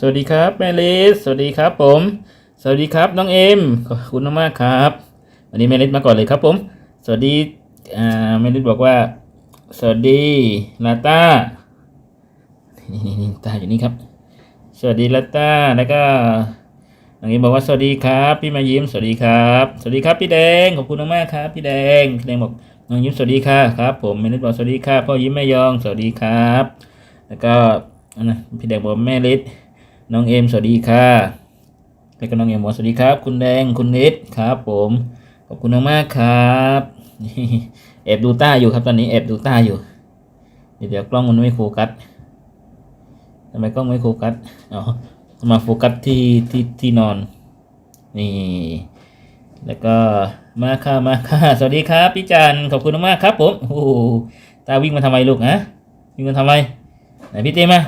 สวัสดีครับแม่ลิสสวัสดีครับผม สวัสดีครับน้องเอ็มขอบคุณมากๆครับ วันนี้แม่ลิสมาก่อนเลยครับผม สวัสดีอ่าแม่ลิสบอกว่า สวัสดีลาต้านี่นี่นี่ตาอยู่นี่ครับ สวัสดีลาต้าแล้วก็น้องเอ็มบอกว่าสวัสดีครับ พี่มายิ้มสวัสดีครับ สวัสดีครับพี่แดงขอบคุณมากๆครับ พี่แดงพี่แดงบอกน้องยิ้มสวัสดีค่ะครับ ผมแม่ลิสบอกสวัสดีค่ะพ่อยิ้มแม่ยองสวัสดีครับ แล้วก็นะพี่แดงบอกแม่ลิศ น้องเอ็มสวัสดีค่ะแล้วก็น้องเอ็มบอกสวัสดีครับ คุณแดงคุณนิดครับผมขอบคุณมากครับแอบดูต้าอยู่ครับตอนนี้แอบดูต้าอยู่เดี๋ยวเดี๋ยวกล้องมันไม่โฟกัสทำไมกล้องไม่โฟกัสอ๋อมาโฟกัสที่ที่ที่นอน นี่ แล้วก็มาค่ะมาค่ะสวัสดีครับพี่จันขอบคุณมากครับผมโอ้โหตาวิ่งมาทำไมลูกฮะวิ่งมาทำไมไหนพี่เต้มา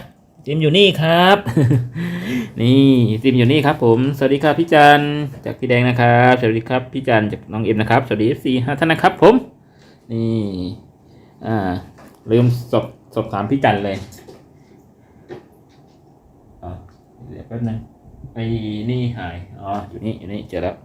จมอยู่นี่ครับ นี่เจมอยู่นี่ครับ ผมสวัสดีครับพี่จันจากพี่แดงนะครับสวัสดีครับพี่จันจากน้องเอ็มนะครับสวัสดีเอฟซีห้าท่านนะครับ ผม นี่อ่าลืมสอบสอบถามพี่จันเลยอ๋อเดี๋ยวแป๊บนึงไอ้นี่หายอ๋ออยู่นี่อยู่นี่เจอแล้ว